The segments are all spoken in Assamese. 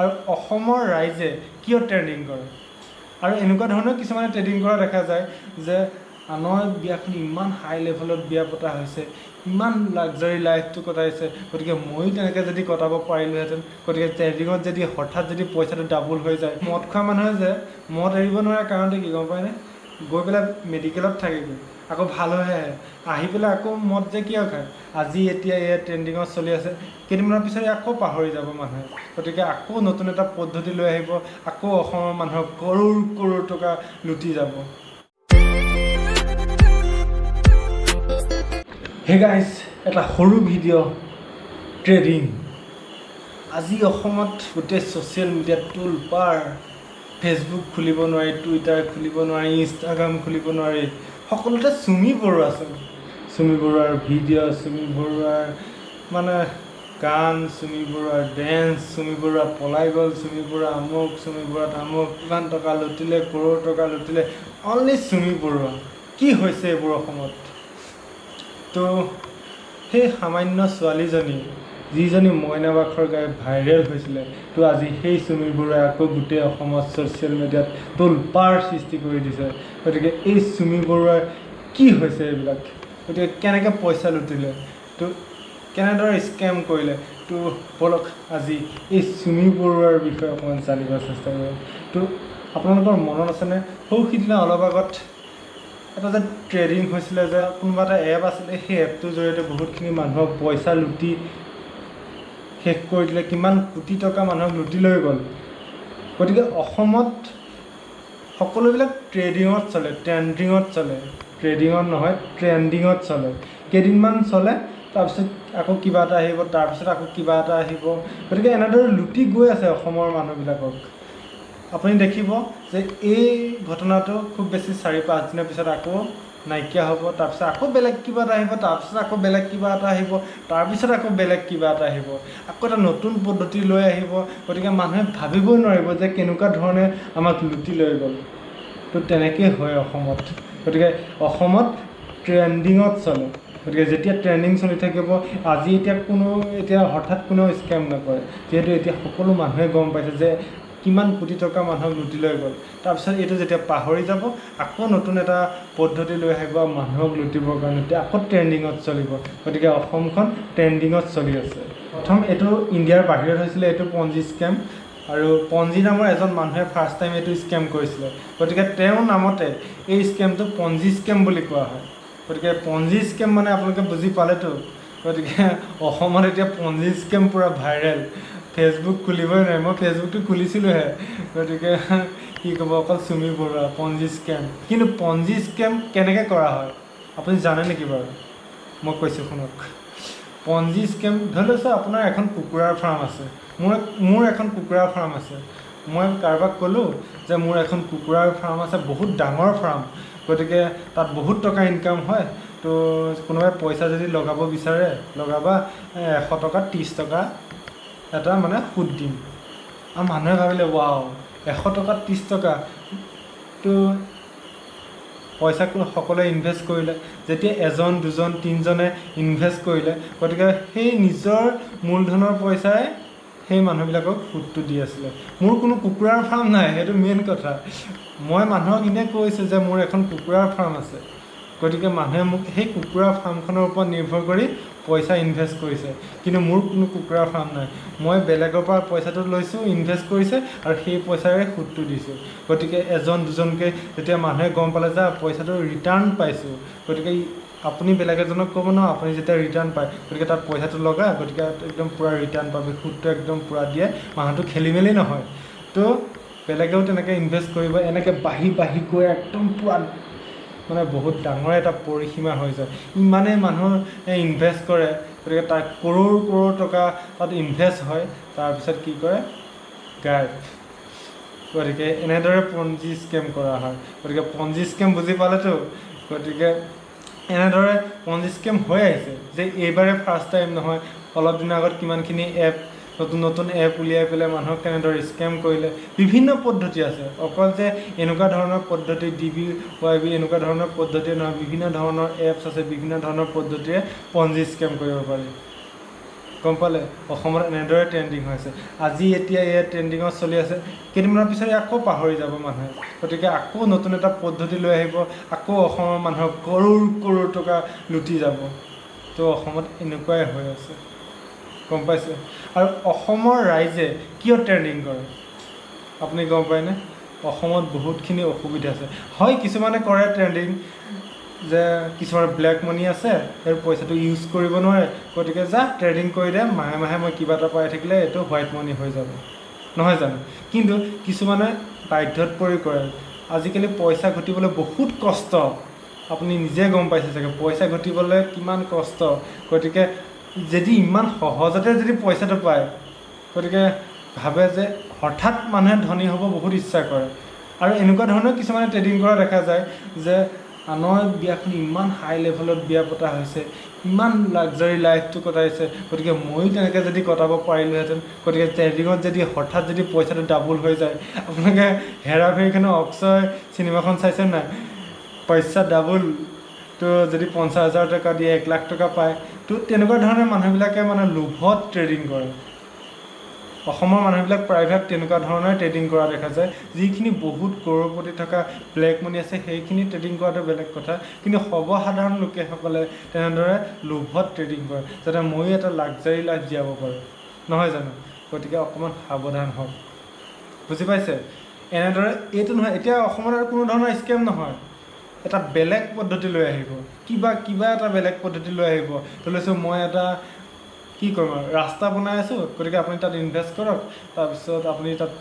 আৰু অসমৰ ৰাইজে কিয় ট্ৰেণ্ডিং কৰে? আৰু এনেকুৱা ধৰণৰ কিছুমানে ট্ৰেডিং কৰা দেখা যায় যে আনৰ বিয়াখন ইমান হাই লেভেলত বিয়া পতা হৈছে ইমান লাক্সাৰী লাইফটো কটাইছে গতিকে ময়ো তেনেকৈ যদি কটাব পাৰিলোহেঁতেন গতিকে ট্ৰেডিঙত যদি হঠাৎ যদি পইচাটো ডাবল হৈ যায় মদ খোৱা মানুহে যে মদ এৰিব নোৱাৰা কাৰণটো কি গম পায়নে গৈ পেলাই মেডিকেলত থাকেগৈ। আকৌ ভাল হৈহে আহে আহি পেলাই আকৌ মদ যে কিয় খায়? আজি এতিয়া এয়া ট্ৰেণ্ডিঙত চলি আছে। কেইদিনমানৰ পিছত আকৌ পাহৰি যাব মানুহে। গতিকে আকৌ নতুন এটা পদ্ধতি লৈ আহিব। আকৌ অসমৰ মানুহক কৰোৰ কৰোৰ টকা লুটি যাব। হে গাইজ এটা সৰু ভিডিঅ' ট্ৰেডিং আজি অসমত গোটেই ছ'চিয়েল মিডিয়াত তোল পাৰ ফেচবুক খুলিব নোৱাৰি টুইটাৰ খুলিব নোৱাৰি ইনষ্টাগ্ৰাম খুলিব নোৱাৰি। সকলোতে চুমি বৰুৱা আছে। চুমি বৰুৱাৰ ভিডিঅ' চুমি বৰুৱাৰ মানে গান চুমি বৰুৱাৰ ডেন্স চুমি বৰুৱা পলাই গ'ল চুমি বৰুৱা আমুক চুমি বৰুৱা তামুক কিমান টকা লুটিলে কৰোৰ টকা লুটিলে অনলি চুমি বৰুৱা। কি হৈছে এইবোৰ অসমত? তো সেই সামান্য ছোৱালীজনী যিজনী মইনা বাখৰ গাই ভাইৰেল হৈছিলে তো আজি সেই চুমি বৰুৱাই আকৌ গোটেই অসমত ছ'চিয়েল মিডিয়াত তোলপাৰ সৃষ্টি কৰি দিছে। গতিকে এই চুমি বৰুৱাৰ কি হৈছে এইবিলাক? গতিকে কেনেকৈ পইচা লুটিলে? তো কেনেদৰে স্কেম কৰিলে? তো বলক আজি এই চুমি বৰুৱাৰ বিষয়ে অকণমান জানিব চেষ্টা কৰিম। তো আপোনালোকৰ মনত আছেনে? সৌ সিদিনা অলপ আগত এটা যে ট্ৰেডিং হৈছিলে যে কোনোবা এটা এপ আছিলে সেই এপটোৰ জৰিয়তে বহুতখিনি মানুহক পইচা লুটি শেষ কৰি দিলে কিমান কোটি টকা মানুহক লুটি লৈ গ'ল। গতিকে অসমত সকলোবিলাক ট্ৰেডিঙত চলে ট্ৰেণ্ডিঙত চলে। ট্ৰেডিঙত নহয় ট্ৰেণ্ডিঙত চলে। কেইদিনমান চলে তাৰপিছত আকৌ কিবা এটা আহিব তাৰপিছত আকৌ কিবা এটা আহিব। গতিকে এনেদৰে লুটি গৈ আছে অসমৰ মানুহবিলাকক। আপুনি দেখিব যে এই ঘটনাটো খুব বেছি চাৰি পাঁচদিনৰ পিছত আকৌ নাইকিয়া হ'ব তাৰপিছত আকৌ বেলেগ কিবা এটা আহিব তাৰপিছত আকৌ বেলেগ কিবা এটা আহিব তাৰপিছত আকৌ বেলেগ কিবা এটা আহিব। আকৌ এটা নতুন পদ্ধতি লৈ আহিব গতিকে মানুহে ভাবিবই নোৱাৰিব যে কেনেকুৱা ধৰণে আমাক লুটি লৈ গ'ল। তো তেনেকেই হয় অসমত। গতিকে অসমত ট্ৰেণ্ডিঙত চলে। গতিকে যেতিয়া ট্ৰেণ্ডিং চলি থাকিব আজি এতিয়া কোনো এতিয়া হঠাৎ কোনেও স্কেম নকৰে। যিহেতু এতিয়া সকলো মানুহে গম পাইছে যে কিমান কোটি টকা মানুহক লুটি লৈ গ'ল। তাৰপিছত এইটো যেতিয়া পাহৰি যাব আকৌ নতুন এটা পদ্ধতি লৈ আহিব মানুহক লুটিবৰ কাৰণে। এতিয়া আকৌ ট্ৰেণ্ডিঙত চলিব। গতিকে অসমখন ট্ৰেণ্ডিঙত চলি আছে। প্ৰথম এইটো ইণ্ডিয়াৰ বাহিৰত হৈছিলে এইটো পঞ্জী স্কেম আৰু পঞ্জী নামৰ এজন মানুহে ফাৰ্ষ্ট টাইম এইটো স্কেম কৰিছিলে। গতিকে তেওঁৰ নামতে এই স্কেমটো পঞ্জী স্কেম বুলি কোৱা হয়। গতিকে পঞ্জী স্কেম মানে আপোনালোকে বুজি পালেতো। গতিকে অসমত এতিয়া পঞ্জী স্কেম পূৰা ভাইৰেল ফেচবুক খুলিবই নোৱাৰে। মই ফেচবুকটো খুলিছিলোঁহে। গতিকে কি ক'ব অকল চুমি বৰুৱা পঞ্জী স্কেম কিন্তু পঞ্জী স্কেম কেনেকৈ কৰা হয়? আপুনি জানে নেকি বাৰু? মই কৈছোঁ শুনক। পঞ্জী স্কেম ধৰি লৈছোঁ আপোনাৰ এখন কুকুৰাৰ ফাৰ্ম আছে। মোৰ মোৰ এখন কুকুৰাৰ ফাৰ্ম আছে। মই কাৰোবাক ক'লোঁ যে মোৰ এখন কুকুৰাৰ ফাৰ্ম আছে বহুত ডাঙৰ ফাৰ্ম গতিকে তাত বহুত টকা ইনকাম হয়। তো কোনোবাই পইচা যদি লগাব বিচাৰে লগাবা এশ টকা ত্ৰিছ টকা এটা মানে সুদ দিম। আৰু মানুহে ভাবিলে ৱাও এশ টকা ত্ৰিছ টকা। তো পইচা সকলোৱে ইনভেষ্ট কৰিলে। যেতিয়া এজন দুজন তিনিজনে ইনভেষ্ট কৰিলে গতিকে সেই নিজৰ মূলধনৰ পইচাই সেই মানুহবিলাকক সুদটো দি আছিলে। মোৰ কোনো কুকুৰাৰ ফাৰ্ম নাই সেইটো মেইন কথা। মই মানুহক এনেই কৈছোঁ যে মোৰ এখন কুকুৰাৰ ফাৰ্ম আছে। গতিকে মানুহে মোক সেই কুকুৰা ফাৰ্মখনৰ ওপৰত নিৰ্ভৰ কৰি পইচা ইনভেষ্ট কৰিছে। কিন্তু মোৰ কোনো কুকুৰা ফাৰ্ম নাই। মই বেলেগৰ পৰা পইচাটো লৈছোঁ ইনভেষ্ট কৰিছে আৰু সেই পইচাৰে সুদটো দিছোঁ। গতিকে এজন দুজনকৈ যেতিয়া মানুহে গম পালে যে পইচাটো ৰিটাৰ্ণ পাইছোঁ গতিকে আপুনি বেলেগ এজনক ক'ব ন আপুনি যেতিয়া ৰিটাৰ্ণ পায় গতিকে তাত পইচাটো লগা গতিকে একদম পূৰা ৰিটাৰ্ণ পাবি সুদটো একদম পূৰা দিয়ে মানুহটো খেলি মেলি নহয়। তো বেলেগেও তেনেকৈ ইনভেষ্ট কৰিব এনেকৈ বাঢ়ি বাঢ়ি গৈ একদম পূৰা মানে বহুত ডাঙৰ এটা পৰিসীমা হৈ যায়। ইমানেই মানুহ ইনভেষ্ট কৰে গতিকে তাত কৰোৰ কৰোৰ টকা তাত ইনভেষ্ট হয় তাৰপিছত কি কৰে? গায়ব। গতিকে এনেদৰে পঞ্জী স্কেম কৰা হয়। গতিকে পঞ্জী স্কেম বুজি পালেতো? গতিকে এনেদৰে পঞ্জী স্কেম হৈ আহিছে যে এইবাৰে ফাৰ্ষ্ট টাইম নহয় অলপ দিনৰ আগত কিমানখিনি এপ নতুন নতুন এপ উলিয়াই পেলাই মানুহক কেনেদৰে স্কেম কৰিলে বিভিন্ন পদ্ধতি আছে। অকল যে এনেকুৱা ধৰণৰ পদ্ধতি ডি বি ৱাই বি এনেকুৱা ধৰণৰ পদ্ধতিয়ে নহয় বিভিন্ন ধৰণৰ এপছ আছে বিভিন্ন ধৰণৰ পদ্ধতিৰে পঞ্জী স্কেম কৰিব পাৰি। গম পালে? অসমত এনেদৰে ট্ৰেণ্ডিং হৈ আছে। আজি এতিয়া এয়া ট্ৰেণ্ডিঙত চলি আছে। কেইদিনমানৰ পিছত আকৌ পাহৰি যাব মানুহে। গতিকে আকৌ নতুন এটা পদ্ধতি লৈ আহিব আকৌ অসমৰ মানুহক কৰোৰ কৰোৰ টকা লুটি যাব। তো অসমত এনেকুৱাই হৈ আছে। গম পাইছে? আৰু অসমৰ ৰাইজে কিয় ট্ৰেণ্ডিং কৰে? আপুনি গম পায়নে? অসমত বহুতখিনি অসুবিধা আছে। হয় কিছুমানে কৰে ট্ৰেণ্ডিং যে কিছুমানৰ ব্লেক মানি আছে সেই পইচাটো ইউজ কৰিব নোৱাৰে। গতিকে যা ট্ৰেডিং কৰি দে মাহে মাহে মই কিবা এটা পাই থাকিলে এইটো হোৱাইট মানি হৈ যাব। নহয় জানো? কিন্তু কিছুমানে বাধ্যত পৰি কৰে। আজিকালি পইচা ঘটিবলৈ বহুত কষ্ট। আপুনি নিজে গম পাইছে চাগে পইচা ঘটিবলৈ কিমান কষ্ট। গতিকে যদি ইমান সহজতে যদি পইচাটো পায় গতিকে ভাবে যে হঠাৎ মানুহে ধনী হ'ব বহুত ইচ্ছা কৰে। আৰু এনেকুৱা ধৰণৰ কিছুমানে ট্ৰেডিং কৰা দেখা যায় যে আনৰ বিয়াখন ইমান হাই লেভেলত বিয়া পতা হৈছে ইমান লাক্সাৰী লাইফটো কটাইছে গতিকে ময়ো তেনেকৈ যদি কটাব পাৰিলোহেঁতেন গতিকে ট্ৰেডিঙত যদি হঠাৎ যদি পইচাটো ডাবল হৈ যায় আপোনালোকে হেৰা ফেৰীখনৰ অক্ষয় চিনেমাখন চাইছে নাই? পইচা ডাবল তো যদি পঞ্চাছ হাজাৰ টকা দিয়ে এক লাখ টকা পায় তো তেনেকুৱা ধৰণে মানুহবিলাকে মানে লোভত ট্ৰেডিং কৰে। অসমৰ মানুহবিলাক প্ৰায়ভাগ তেনেকুৱা ধৰণৰ ট্ৰেডিং কৰা দেখা যায়। যিখিনি বহুত কৰ'ৰপতি থকা ব্লেক মানি আছে সেইখিনি ট্ৰেডিং কৰাটো বেলেগ কথা। কিন্তু সৰ্বসাধাৰণ লোকেসকলে তেনেদৰে লোভত ট্ৰেডিং কৰে যাতে ময়ো এটা লাক্সাৰী লাইফ জীয়াব পাৰোঁ। নহয় জানো? গতিকে অকণমান সাৱধান হওক। বুজি পাইছে? এনেদৰে এইটো নহয় এতিয়া অসমত আৰু কোনো ধৰণৰ স্কেম নহয়। এটা বেলেগ পদ্ধতি লৈ আহিব। কিবা কিবা এটা বেলেগ পদ্ধতি লৈ আহিব। লৈছোঁ মই এটা কি কৰিম ৰাস্তা বনাই আছোঁ গতিকে আপুনি তাত ইনভেষ্ট কৰক তাৰপিছত আপুনি তাত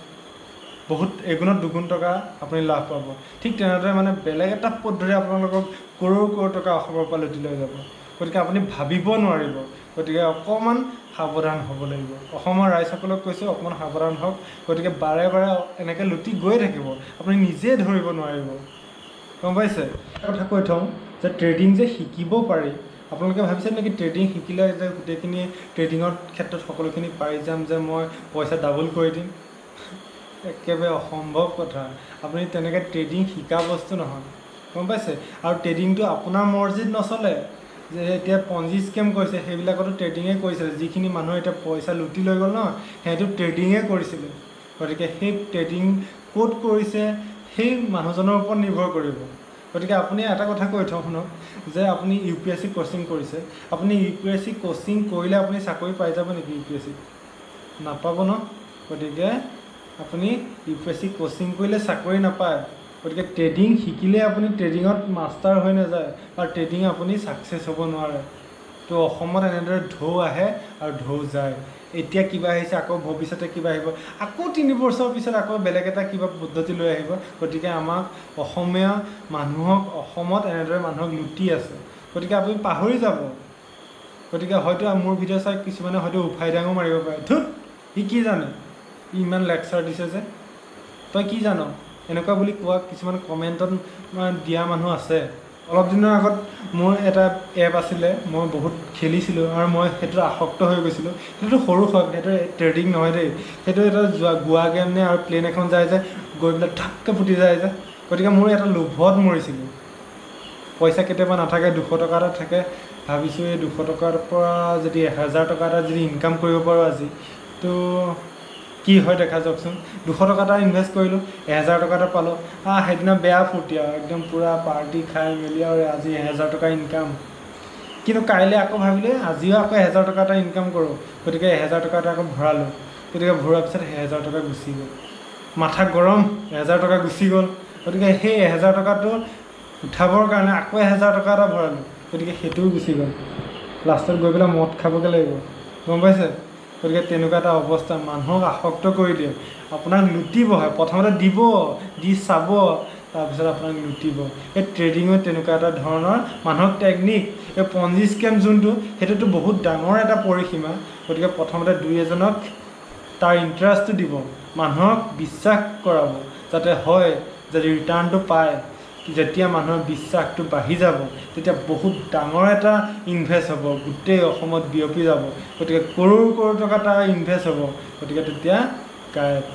বহুত এগুণত দুগুণ টকা আপুনি লাভ পাব। ঠিক তেনেদৰে মানে বেলেগ এটা পদ্ধতি আপোনালোকক কৰোৰ কৰোৰ টকা অসমৰ পৰা লুটি লৈ যাব। গতিকে আপুনি ভাবিব নোৱাৰিব। গতিকে অকণমান সাৱধান হ'ব লাগিব। অসমৰ ৰাইজসকলক কৈছোঁ অকণমান সাৱধান হওক। গতিকে বাৰে বাৰে এনেকৈ লুটি গৈ থাকিব। আপুনি নিজে ধৰিব নোৱাৰিব। গম পাইছে? এটা কথা কৈ থওঁ যে ট্ৰেডিং যে শিকিব পাৰি। আপোনালোকে ভাবিছে নেকি ট্ৰেডিং শিকিলে যে গোটেইখিনি ট্ৰেডিঙৰ ক্ষেত্ৰত সকলোখিনি পাই যাম যে মই পইচা ডাবল কৰি দিম? একেবাৰে অসম্ভৱ কথা। আপুনি তেনেকৈ ট্ৰেডিং শিকা বস্তু নহয়। গম পাইছে? আৰু ট্ৰেডিংটো আপোনাৰ মৰ্জিত নচলে। যে এতিয়া পঞ্জি স্কেম কৰিছে সেইবিলাকতো ট্ৰেডিঙে কৰিছিলে যিখিনি মানুহে এতিয়া পইচা লুটি লৈ গ'ল ন সিহঁতো ট্ৰেডিঙে কৰিছিলে। গতিকে সেই ট্ৰেডিং ক'ত কৰিছে সেই মানুহজনৰ ওপৰত নিৰ্ভৰ কৰিব। গতিকে আপুনি এটা কথা কৈ থওঁ শুনক যে আপুনি U P S C coaching কৰিছে। আপুনি U P S C coaching কৰিলে আপুনি চাকৰি পাই যাব নেকি ইউ পি এছ চিত নাপাব ন? গতিকে আপুনি U P S C coaching কৰিলে চাকৰি নাপায়। গতিকে ট্ৰেডিং শিকিলে আপুনি ট্ৰেডিঙত মাষ্টাৰ হৈ নাযায় আৰু ট্ৰেডিং আপুনি ছাকচেছ হ'ব নোৱাৰে। তো অসমত এনেদৰে ঢৌ আহে আৰু ঢৌ যায়। এতিয়া কিবা আহিছে আকৌ ভৱিষ্যতে কিবা আহিব আকৌ তিনি বছৰৰ পিছত আকৌ বেলেগ এটা কিবা পদ্ধতি লৈ আহিব। গতিকে আমাক অসমীয়া মানুহক অসমত এনেদৰে মানুহক লুটি আছে। গতিকে আপুনি পাহৰি যাব। গতিকে হয়তো মোৰ ভিডিঅ' চাই কিছুমানে হয়তো উফাই ডাঙো মাৰিব পাৰে। ধুত সি কি জানে? ই ইমান লেকচাৰ দিছে যে। তই কি জান? এনেকুৱা বুলি কোৱা কিছুমান কমেণ্টত দিয়া মানুহ আছে। অলপ দিনৰ আগত মোৰ এটা এপ আছিলে মই বহুত খেলিছিলোঁ আৰু মই সেইটোত আসক্ত হৈ গৈছিলোঁ। সেইটোতো সৰু হয় সেইটো ট্ৰেডিং নহয় দেই। সেইটো এটা যোৱা গোৱা গেম নে আৰু প্লেন এখন যায় যে গৈ পেলাই ধাককৈ ফুটি যায় যে। গতিকে মোৰ এটা লোভত মৰিছিলোঁ। পইচা কেতিয়াবা নাথাকে দুশ টকা এটা থাকে। ভাবিছোঁ এই দুশ টকাৰ পৰা যদি এহেজাৰ টকা এটা যদি ইনকাম কৰিব পাৰোঁ আজি। তো কি হয় দেখা যাওকচোন। দুশ টকা এটা ইনভেষ্ট কৰিলোঁ এহেজাৰ টকা এটা পালোঁ। আ সেইদিনা বেয়া ফূৰ্তি আৰু একদম পূৰা পাৰ্টি খাই মেলি আৰু আজি এহেজাৰ টকা ইনকাম কিন্তু কাইলৈ আকৌ ভাবিলে আজিও আকৌ এহেজাৰ টকা এটা ইনকাম কৰোঁ। গতিকে এহেজাৰ টকা এটা আকৌ ভৰালোঁ। গতিকে ভৰোৱাৰ পিছত এহেজাৰ টকা গুচি গ'ল। মাথা গৰম এহেজাৰ টকা গুচি গ'ল। গতিকে সেই এহেজাৰ টকাটো উঠাবৰ কাৰণে আকৌ এহেজাৰ টকা এটা ভৰালোঁ। গতিকে সেইটোও গুচি গ'ল। লাষ্টত গৈ পেলাই মদ খাবগৈ লাগিব। গম পাইছে? গতিকে তেনেকুৱা এটা অৱস্থা মানুহক আসক্ত কৰি দিয়ে। আপোনাক লুটিব হয় প্ৰথমতে দিব দি চাব তাৰপিছত আপোনাক লুটিব। এই ট্ৰেডিঙত তেনেকুৱা এটা ধৰণৰ মানুহক টেকনিক এই পঞ্জি স্কেম যোনটো সেইটোতো বহুত ডাঙৰ এটা পৰিসীমা। গতিকে প্ৰথমতে দুই এজনক তাৰ ইণ্টাৰেষ্টটো দিব মানুহক বিশ্বাস কৰাব যাতে হয় যদি ৰিটাৰ্ণটো পায়। যেতিয়া মানুহৰ বিশ্বাসটো বাঢ়ি যাব তেতিয়া বহুত ডাঙৰ এটা ইনভেষ্ট হ'ব গোটেই অসমত বিয়পি যাব। গতিকে কৰোৰ কৰোৰ টকা তাৰ ইনভেষ্ট হ'ব। গতিকে তেতিয়া গায়ব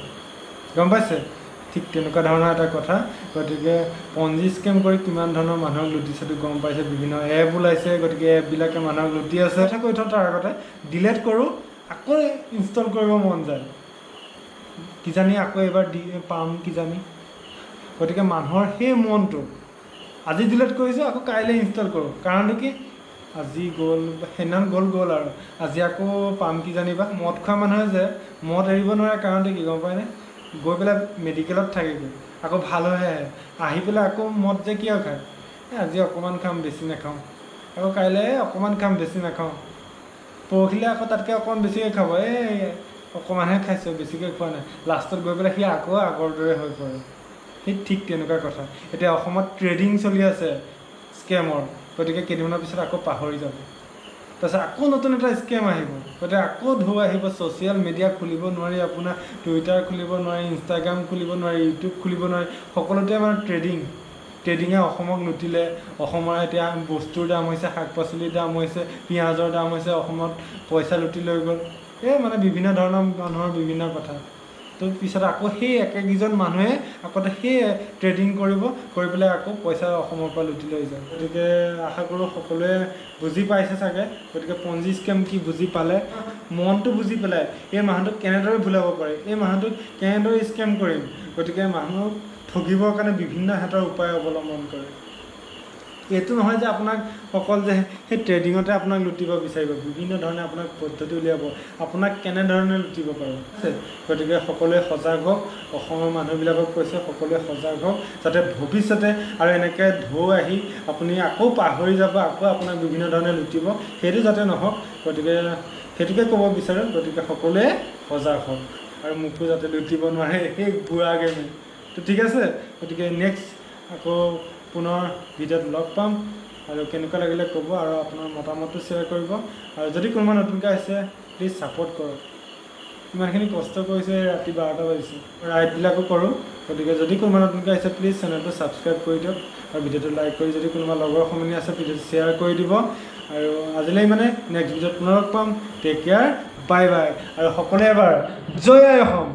গম পাইছে? ঠিক তেনেকুৱা ধৰণৰ এটা কথা। গতিকে পঞ্জী স্কেম কৰি কিমান ধৰণৰ মানুহক লুটিছে সেইটো গম পাইছে বিভিন্ন এপ ওলাইছে গতিকে এপবিলাকে মানুহক লুটি আছে। কথা কৈ থওঁ তাৰ আগতে। ডিলেট কৰোঁ আকৌ ইনষ্টল কৰিব মন যায়। কিজানি আকৌ এবাৰ দি পাম কিজানি। গতিকে মানুহৰ সেই মনটো আজি ডিলেট কৰিছোঁ আকৌ কাইলৈ ইনষ্টল কৰোঁ। কাৰণটো কি? আজি গ'ল সেইদিনাখন গ'ল গ'ল আৰু। আজি আকৌ পাম কি জানিবা মদ খোৱা মানুহে যে মদ এৰিব নোৱাৰে কাৰণটো কি গম পায়নে গৈ পেলাই মেডিকেলত থাকেগৈ। আকৌ ভাল হৈ আহে। আহি পেলাই আকৌ মদ যে কিয় খায়? এই আজি অকণমান খাম বেছি নাখাওঁ। আকৌ কাইলৈ অকণমান খাম বেছি নাখাওঁ। পৰহিলৈ আকৌ তাতকৈ অকণমান বেছিকৈ খাব। এই অকণমানহে খাইছোঁ বেছিকৈ খোৱা নাই। লাষ্টত গৈ পেলাই সি আকৌ আগৰ দৰে হৈ পৰে। সেই ঠিক তেনেকুৱা কথা। এতিয়া অসমত ট্ৰেডিং চলি আছে স্কেমৰ গতিকে কেইদিনমানৰ পিছত আকৌ পাহৰি যাব। তাৰপিছত আকৌ নতুন এটা স্কেম আহিব। গতিকে আকৌ ঢৌ আহিব ছ'চিয়েল মিডিয়া খুলিব নোৱাৰি আপোনাৰ টুইটাৰ খুলিব নোৱাৰি ইনষ্টাগ্ৰাম খুলিব নোৱাৰি ইউটিউব খুলিব নোৱাৰি সকলোতে মানে ট্ৰেডিং ট্ৰেডিঙে অসমক লুটিলে অসমৰ এতিয়া বস্তুৰ দাম হৈছে শাক পাচলিৰ দাম হৈছে পিঁয়াজৰ দাম হৈছে অসমত পইচা লুটি লৈ গ'ল। এই মানে বিভিন্ন ধৰণৰ মানুহৰ বিভিন্ন কথা। তো পিছত আকৌ সেই একেকেইজন মানুহে আকৌ সেই ট্ৰেডিং কৰিব কৰি পেলাই আকৌ পইচা অসমৰ পৰা লুটি লৈ যায়। গতিকে আশা কৰোঁ সকলোৱে বুজি পাইছে চাগে? গতিকে পঞ্জী স্কেম কি বুজি পালে? মনটো বুজি পেলাই এই মানুহটোক কেনেদৰে ভুলাব পাৰি? এই মানুহটোক কেনেদৰে স্কেম কৰিম? গতিকে মানুহক ঠগিবৰ কাৰণে বিভিন্ন হাতৰ উপায় অৱলম্বন কৰে। এইটো নহয় যে আপোনাক অকল যে সেই ট্ৰেডিঙতে আপোনাক লুটিব বিচাৰিব বিভিন্ন ধৰণে আপোনাক পদ্ধতি উলিয়াব আপোনাক কেনেধৰণে লুটিব পাৰে। গতিকে সকলোৱে সজাগ হওক অসমৰ মানুহবিলাকক কৈছে সকলোৱে সজাগ হওক যাতে ভৱিষ্যতে আৰু এনেকৈ ঢৌ আহি আপুনি আকৌ পাহৰি যাব আকৌ আপোনাক বিভিন্ন ধৰণে লুটিব সেইটো যাতে নহওক গতিকে সেইটোকে ক'ব বিচাৰোঁ গতিকে সকলোৱে সজাগ হওক। আৰু মোকো যাতে লুটিব নোৱাৰে সেই বুঢ়া গেমে তো ঠিক আছে? গতিকে নেক্সট আকৌ পুনৰ ভিডিঅ'ত লগ পাম আৰু কেনেকুৱা লাগিলে ক'ব আৰু আপোনাৰ মতামতটো শ্বেয়াৰ কৰিব। আৰু যদি কোনোবা নতুনকৈ আহিছে প্লিজ ছাপোৰ্ট কৰক। ইমানখিনি কষ্ট কৰিছে ৰাতি বাৰটা বাজিছে। ৰাইডবিলাকো কৰোঁ। গতিকে যদি কোনোবা নতুনকৈ আহিছে প্লিজ চেনেলটো ছাবস্ক্ৰাইব কৰি দিয়ক। আৰু ভিডিঅ'টো লাইক কৰি যদি কোনোবা লগৰ সমনী আছে ভিডিঅ'টো শ্বেয়াৰ কৰি দিব। আৰু আজিলৈ মানে নেক্সট ভিডিঅ'ত পুনৰ লগ পাম। টেক কেয়াৰ বাই বাই আৰু সকলোৱে এবাৰ জয় আই অসম।